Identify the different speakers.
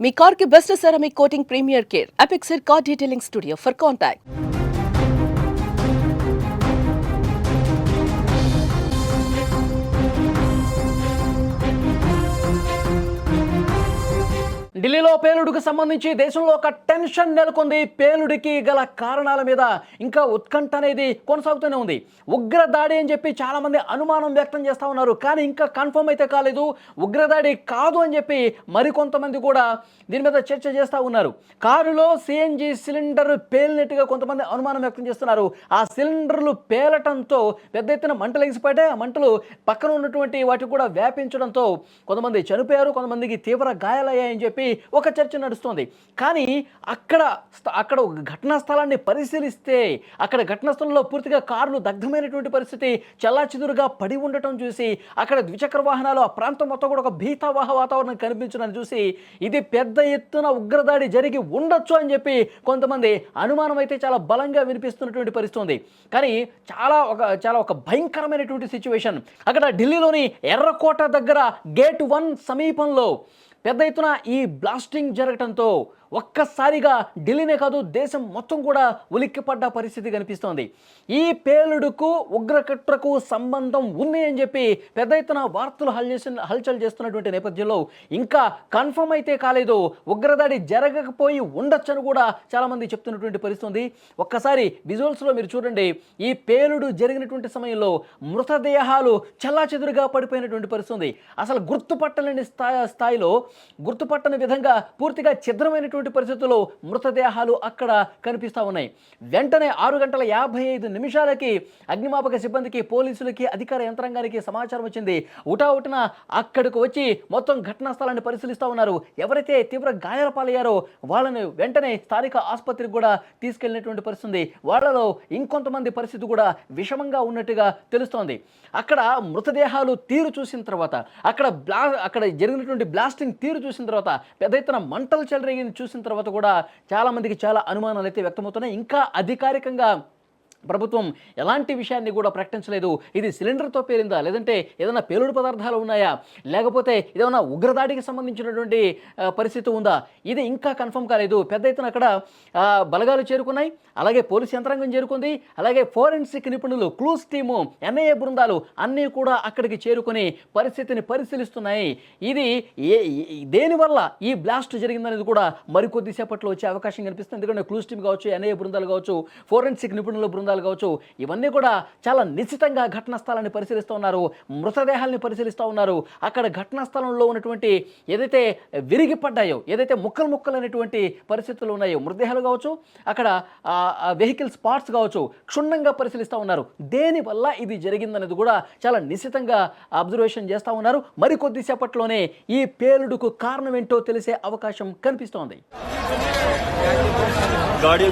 Speaker 1: మీ car కి best ceramic coating premier care అపెక్సర్ car detailing studio for contact
Speaker 2: ఢిల్లీలో పేలుడుకు సంబంధించి దేశంలో ఒక టెన్షన్ నెలకొంది. పేలుడికి గల కారణాల మీద ఇంకా ఉత్కంఠ అనేది కొనసాగుతూనే ఉంది. ఉగ్రదాడి అని చెప్పి చాలామంది అనుమానం వ్యక్తం చేస్తూ ఉన్నారు. కానీ ఇంకా కన్ఫర్మ్ అయితే కాలేదు. ఉగ్రదాడి కాదు అని చెప్పి మరికొంతమంది కూడా దీని మీద చర్చ చేస్తూ ఉన్నారు. కారులో సిఎన్జి సిలిండర్ పేలినట్టుగా కొంతమంది అనుమానం వ్యక్తం చేస్తున్నారు. ఆ సిలిండర్లు పేలటంతో పెద్ద ఎత్తున మంటలు ఎగిసిపడ్డాయి. ఆ మంటలు పక్కన ఉన్నటువంటి వాటికి కూడా వ్యాపించడంతో కొంతమంది చనిపోయారు. కొంతమందికి తీవ్ర గాయాలయ్యాయని చెప్పి ఒక చర్చ నడుస్తోంది. కానీ అక్కడ అక్కడ ఒక ఘటనా స్థలాన్ని పరిశీలిస్తే అక్కడ ఘటనా స్థలంలో పూర్తిగా కార్లు దగ్ధమైనటువంటి పరిస్థితి చల్లాచెదురుగా పడి ఉండటం చూసి అక్కడ ద్విచక్ర వాహనాలు ఆ ప్రాంతం మొత్తం కూడా ఒక భీతావాహ వాతావరణం కనిపించడం చూసి ఇది పెద్ద ఎత్తున ఉగ్రదాడి జరిగి ఉండొచ్చు అని చెప్పి కొంతమంది అనుమానం అయితే చాలా బలంగా వినిపిస్తున్నటువంటి పరిస్థితి ఉంది. కానీ చాలా ఒక చాలా ఒక భయంకరమైనటువంటి సిచ్యువేషన్ అక్కడ ఢిల్లీలోని ఎర్రకోట దగ్గర గేట్ వన్ సమీపంలో పెద్ద ఎత్తున ఈ బ్లాస్టింగ్ జరగటంతో ఒక్కసారిగా ఢిల్లీనే కాదు దేశం మొత్తం కూడా ఉలిక్కిపడ్డ పరిస్థితి కనిపిస్తోంది. ఈ పేలుడుకు ఉగ్రకట్రకు సంబంధం ఉంది అని చెప్పి పెద్ద ఎత్తున వార్తలు హల్చేసి హల్చల్ చేస్తున్నటువంటి నేపథ్యంలో ఇంకా కన్ఫర్మ్ అయితే కాలేదు. ఉగ్రదాడి జరగకపోయి ఉండొచ్చని కూడా చాలామంది చెప్తున్నటువంటి పరిస్థితి ఉంది ఒక్కసారి విజువల్స్లో మీరు చూడండి. ఈ పేలుడు జరిగినటువంటి సమయంలో మృతదేహాలు చెల్లాచెదురుగా పడిపోయినటువంటి పరిస్థితి ఉంది అసలు గుర్తుపట్టలేని స్థాయి స్థాయిలో గుర్తుపట్టని విధంగా పూర్తిగా ఛిద్రమైనటువంటి పరిస్థితుల్లో మృతదేహాలు అక్కడ కనిపిస్తూ ఉన్నాయి. వెంటనే ఆరు గంటల యాభై ఐదు నిమిషాలకి అగ్నిమాపక సిబ్బందికి పోలీసులకి అధికార యంత్రాంగానికి సమాచారం వచ్చింది. ఉటావుటిన అక్కడికి వచ్చి మొత్తం ఘటనా స్థలాన్ని పరిశీలిస్తూ ఉన్నారు. ఎవరైతే తీవ్ర గాయాల పాలయ్యారో వాళ్ళని వెంటనే స్థానిక ఆసుపత్రికి కూడా తీసుకెళ్ళినటువంటి పరిస్థితి వాళ్ళలో ఇంకొంతమంది పరిస్థితి కూడా విషమంగా ఉన్నట్టుగా తెలుస్తోంది. అక్కడ మృతదేహాలు తీరు చూసిన తర్వాత అక్కడ బ్లా అక్కడ జరిగినటువంటి బ్లాస్టింగ్ తీరు చూసిన తర్వాత పెద్ద ఎత్తున మంటలు చెలరేగింది చూసిన తర్వాత కూడా చాలామందికి చాలా అనుమానాలు అయితే వ్యక్తమవుతున్నాయి. ఇంకా అధికారికంగా ప్రభుత్వం ఎలాంటి విషయాన్ని కూడా ప్రకటించలేదు. ఇది సిలిండర్తో పేరిందా? లేదంటే ఏదైనా పేలుడు పదార్థాలు ఉన్నాయా? లేకపోతే ఏదైనా ఉగ్రదాడికి సంబంధించినటువంటి పరిస్థితి ఉందా? ఇది ఇంకా కన్ఫర్మ్ కాలేదు. పెద్ద ఎత్తున అక్కడ బలగాలు చేరుకున్నాయి. అలాగే పోలీస్ యంత్రాంగం చేరుకుంది. అలాగే ఫోరెన్సిక్ నిపుణులు క్లూస్ టీము ఎన్ఐఏ బృందాలు అన్నీ కూడా అక్కడికి చేరుకుని పరిస్థితిని పరిశీలిస్తున్నాయి. ఇది ఏ దేనివల్ల ఈ బ్లాస్ట్ జరిగిందనేది కూడా మరికొద్దిసేపట్లో వచ్చే అవకాశం కనిపిస్తుంది. ఎందుకంటే క్లూస్ టీమ్ కావచ్చు ఎన్ఐఏ బృందాలు కావచ్చు ఫోరెన్సిక్ నిపుణుల బృందాలు ప్రమాదాలు కావచ్చు ఇవన్నీ కూడా చాలా నిశ్చితంగా ఘటనా స్థలాన్ని పరిశీలిస్తూ ఉన్నారు మృతదేహాల్ని పరిశీలిస్తూ ఉన్నారు. అక్కడ ఘటనా స్థలంలో ఉన్నటువంటి ఏదైతే విరిగి పడ్డాయో ఏదైతే ముక్కలు ముక్కలు అనేటువంటి పరిస్థితులు ఉన్నాయో మృతదేహాలు కావచ్చు అక్కడ వెహికల్స్ పార్ట్స్ కావచ్చు క్షుణ్ణంగా పరిశీలిస్తూ ఉన్నారు. దేనివల్ల ఇది జరిగిందనేది కూడా చాలా నిశ్చితంగా అబ్జర్వేషన్ చేస్తూ ఉన్నారు. మరికొద్దిసేపట్లోనే ఈ పేలుడుకు కారణం ఏంటో తెలిసే అవకాశం కనిపిస్తోంది.
Speaker 3: గాడి